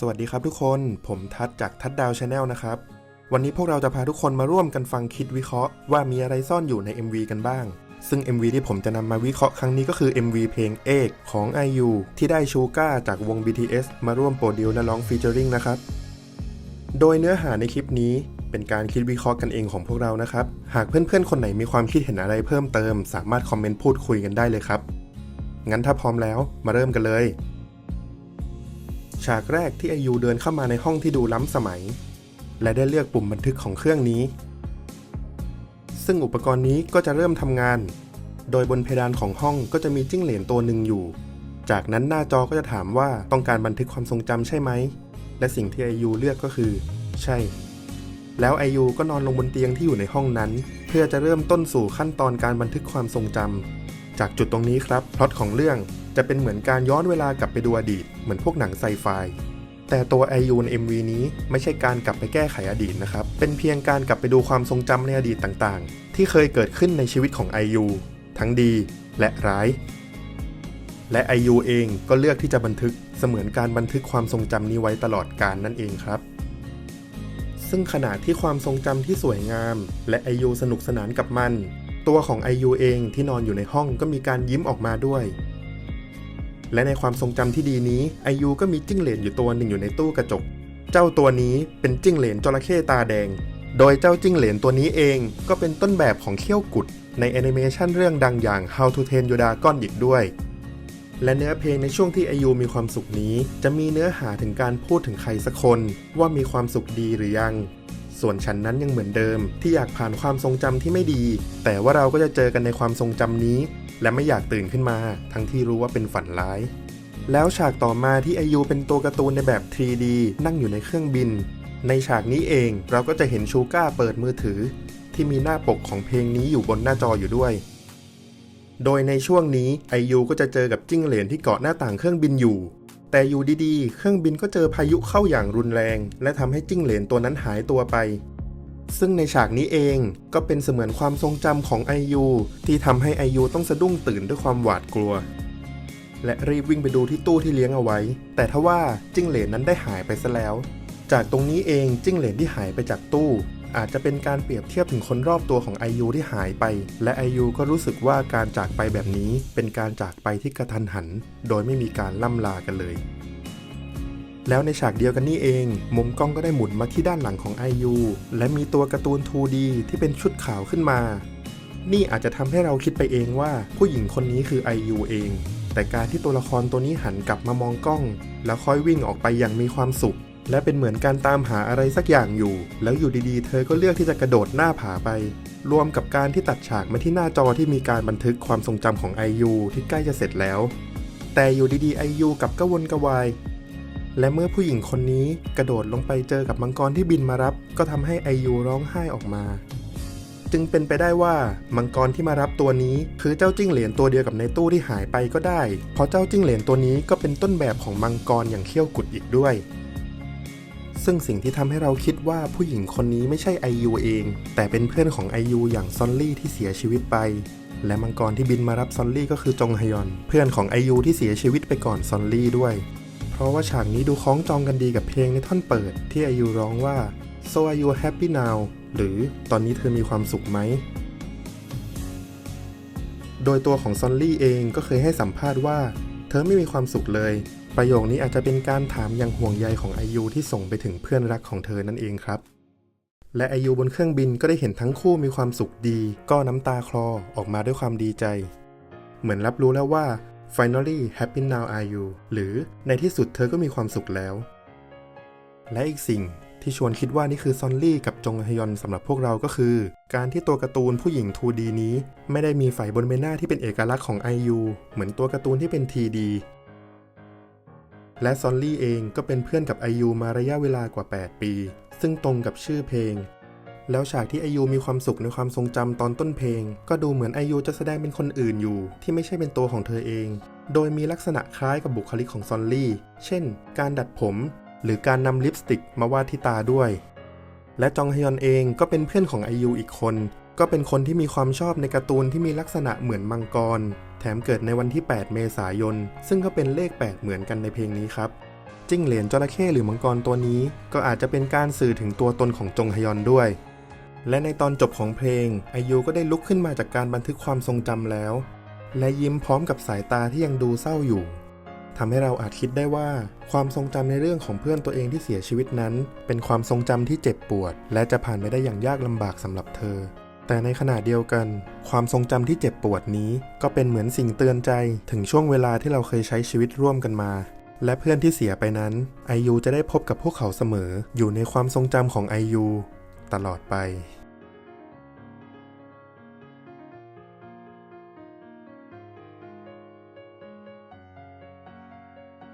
สวัสดีครับทุกคน ผมทัดจากทัดดาวชาแนลนะครับ วันนี้พวกเราจะพาทุกคนมาร่วมกันฟังคิดวิเคราะห์ว่ามีอะไรซ่อนอยู่ใน MV กันบ้าง ซึ่ง MV ที่ผมจะนำมาวิเคราะห์ครั้งนี้ก็คือ MV เพลงเอกของ IU ที่ได้ชูก้าจากวง BTS มาร่วมโปรดิวและร้องฟีเจอริงนะครับ โดยเนื้อหาในคลิปนี้เป็นการคิดวิเคราะห์กันเองของพวกเรานะครับ หากเพื่อนๆ คนไหนมีความคิดเห็นอะไรเพิ่มเติม สามารถคอมเมนต์พูดคุยกันได้เลยครับ งั้นถ้าพร้อมแล้วมาเริ่มกันเลย ฉากแรกที่ไอยูเดินเข้ามาในห้องที่ดูล้ำสมัย และได้เลือกปุ่มบันทึกของเครื่องนี้ ซึ่งอุปกรณ์นี้ก็จะเริ่มทำงาน โดยบนเพดานของห้องก็จะมีจิ้งเหลนตัวหนึ่งอยู่ จากนั้นหน้าจอก็จะถามว่าต้องการบันทึกความทรงจำใช่ไหม และสิ่งที่ไอยูเลือกก็คือ ใช่ แล้วไอยูก็นอนลงบนเตียงที่อยู่ในห้องนั้น เพื่อจะเริ่มต้นสู่ขั้นตอนการบันทึกความทรงจำ จากจุดตรงนี้ครับพล็อตของเรื่องจะเป็นเหมือนการย้อนเวลากลับไปดูอดีต เหมือนพวกหนังไซไฟแต่ตัวไอยูน MV นี้ไม่ใช่การกลับไปแก้ไขอดีตนะครับ เป็นเพียงการกลับไปดูความทรงจำในอดีตต่างๆ ที่เคยเกิดขึ้นในชีวิตของไอยูทั้งดีและร้าย และไอยูเองก็เลือกที่จะบันทึกเสมือนการบันทึกความทรงจำนี้ไว้ตลอดกาลนั่นเองครับ ซึ่งขณะที่ความทรงจำที่สวยงาม และไอยูสนุกสนานกับมัน ตัวของไอยูเองที่นอนอยู่ในห้องก็มีการยิ้มออกมาด้วย และในความทรงจำที่ดีนี้ไอยูก็มีจิ้งเหลนอยู่ตัวหนึ่งอยู่ในตู้กระจก เจ้าตัวนี้เป็นจิ้งเหลนจระเข้ตาแดง โดยเจ้าจิ้งเหลนตัวนี้เองก็เป็นต้นแบบของเขี้ยวกุด ในแอนิเมชันเรื่องดังอย่าง How to Train Your Dragon อีกด้วยและเนื้อเพลงในช่วงที่ไอยูมีความสุขนี้ จะมีเนื้อหาถึงการพูดถึงใครสักคน ว่ามีความสุขดีหรือยัง ส่วนฉันนั้นยังเหมือนเดิม ที่อยากผ่านความทรงจำที่ไม่ดี แต่ว่าเราก็จะเจอกันในความทรงจำนี้ และไม่อยากตื่นขึ้นมา ทั้งที่รู้ว่าเป็นฝันร้าย แล้วฉากต่อมาที่ไอยูเป็นตัวการ์ตูนในแบบ 3D นั่งอยู่ในเครื่องบิน ในฉากนี้เองเราก็จะเห็นชูก้าเปิดมือถือ ที่มีหน้าปกของเพลงนี้อยู่บนหน้าจออยู่ด้วยโดยในช่วงนี้ไอยูก็จะเจอกับจิ้งเหลนที่เกาะหน้าต่างเครื่องบินอยู่ แต่อยู่ดีๆ เครื่องบินก็เจอพายุเข้าอย่างรุนแรง และทำให้จิ้งเหลนตัวนั้นหายตัวไป ซึ่งในฉากนี้เองก็เป็นเสมือนความทรงจำของไอยูที่ทำให้ไอยูต้องสะดุ้งตื่นด้วยความหวาดกลัว และรีบวิ่งไปดูที่ตู้ที่เลี้ยงเอาไว้ แต่ทว่าจิ้งเหลนนั้นได้หายไปซะแล้ว จากตรงนี้เองจิ้งเหลนที่หายไปจากตู้ อาจจะเป็นการเปรียบเทียบถึงคนรอบตัวของไอยูที่หายไป และไอยูก็รู้สึกว่าการจากไปแบบนี้เป็นการจากไปที่กระทันหัน โดยไม่มีการล่ำลากันเลย แล้วในฉากเดียวกันนี่เอง มุมกล้องก็ได้หมุนมาที่ด้านหลังของ IU และมีตัวการ์ตูน 2D ที่เป็นชุดขาวขึ้นมา นี่อาจจะทำให้เราคิดไปเองว่าผู้หญิงคนนี้คือ IU เอง แต่การที่ตัวละครตัวนี้หันกลับมามองกล้อง แล้วค่อยวิ่งออกไปอย่างมีความสุข และเป็นเหมือนการตามหาอะไรสักอย่างอยู่ แล้วอยู่ดีๆ เธอก็เลือกที่จะกระโดดหน้าผาไป รวมกับการที่ตัดฉากมาที่หน้าจอที่มีการบันทึกความทรงจำของ IU ที่ใกล้จะเสร็จแล้ว แต่อยู่ดีๆ IU กับกระวนกระวาย และเมื่อผู้หญิงคนนี้กระโดดลงไปเจอกับมังกรที่บินมารับ ก็ทำให้ไอยูร้องไห้ออกมา จึงเป็นไปได้ว่ามังกรที่มารับตัวนี้ คือเจ้าจิ้งเหลนตัวเดียวกับในตู้ที่หายไปก็ได้ เพราะเจ้าจิ้งเหลนตัวนี้ก็เป็นต้นแบบของมังกรอย่างเขี้ยวกุดอีกด้วย ซึ่งสิ่งที่ทำให้เราคิดว่าผู้หญิงคนนี้ไม่ใช่ไอยูเอง แต่เป็นเพื่อนของไอยูอย่างซอนลี่ที่เสียชีวิตไป และมังกรที่บินมารับซอนลี่ก็คือจงฮยอน เพื่อนของไอยูที่เสียชีวิตไปก่อนซอนลี่ด้วย เพราะว่าฉากนี้ดูคล้องจองกันดีกับเพลงในท่อนเปิด ที่อยุร้องว่า so are you happy now หรือตอนนี้เธอมีความสุขไหมโดยตัวของซอนลี่เองก็เคยให้สัมภาษณ์ว่า เธอไม่มีความสุขเลย ประโยคนี้อาจจะเป็นการถามอย่างห่วงใยของอายุที่ส่งไปถึงเพื่อนรักของเธอนั่นเองครับ และอายุบนเครื่องบินก็ได้เห็นทั้งคู่มีความสุขดี ก็น้ำตาคลอออกมาด้วยความดีใจ เหมือนรับรู้แล้วว่า finally happy now are you หรือในที่สุดเธอก็มีความสุขแล้ว และอีกสิ่งที่ชวนคิดว่านี่คือซอนลี่กับจงฮยอนสำหรับพวกเราก็คือ การที่ตัวการ์ตูนผู้หญิง 2D นี้ ไม่ได้มีไฝบนใบหน้าที่เป็นเอกลักษณ์ของ IU เหมือนตัวการ์ตูนที่เป็น TD และซอนลี่เองก็เป็นเพื่อนกับ IU มาระยะเวลากว่า 8 ปี ซึ่งตรงกับชื่อเพลง แล้วฉากที่ไอยูมีความสุขในความทรงจำตอนต้นเพลง ก็ดูเหมือนไอยูจะแสดงเป็นคนอื่นอยู่ ที่ไม่ใช่เป็นตัวของเธอเอง โดยมีลักษณะคล้ายกับบุคลิกของซอนลี่ เช่น การดัดผม หรือการนำลิปสติกมาวาดที่ตาด้วย และจองฮยอนเองก็เป็นเพื่อนของไอยูอีกคน ก็เป็นคนที่มีความชอบในการ์ตูนที่มีลักษณะเหมือนมังกร แถมเกิดในวันที่ 8 เมษายน ซึ่งก็เป็นเลข8เหมือนกันในเพลงนี้ครับ จิ้งเหลนจระเข้หรือมังกรตัวนี้ ก็อาจจะเป็นการสื่อถึงตัวตนของจงฮยอนด้วย และในตอนจบของเพลงไอยูก็ได้ลุกขึ้นมาจากการบันทึกความทรงจำแล้ว และยิ้มพร้อมกับสายตาที่ยังดูเศร้าอยู่ทำให้เราอาจคิดได้ว่าความทรงจำในเรื่องของเพื่อนตัวเองที่เสียชีวิตนั้น เป็นความทรงจำที่เจ็บปวด และจะผ่านไปได้อย่างยากลำบากสำหรับเธอ แต่ในขณะเดียวกัน ความทรงจำที่เจ็บปวดนี้ ก็เป็นเหมือนสิ่งเตือนใจถึงช่วงเวลาที่เราเคยใช้ชีวิตร่วมกันมา และเพื่อนที่เสียไปนั้นไอยูจะได้พบกับพวกเขาเสมอ อยู่ในความทรงจำของไอยูตลอดไป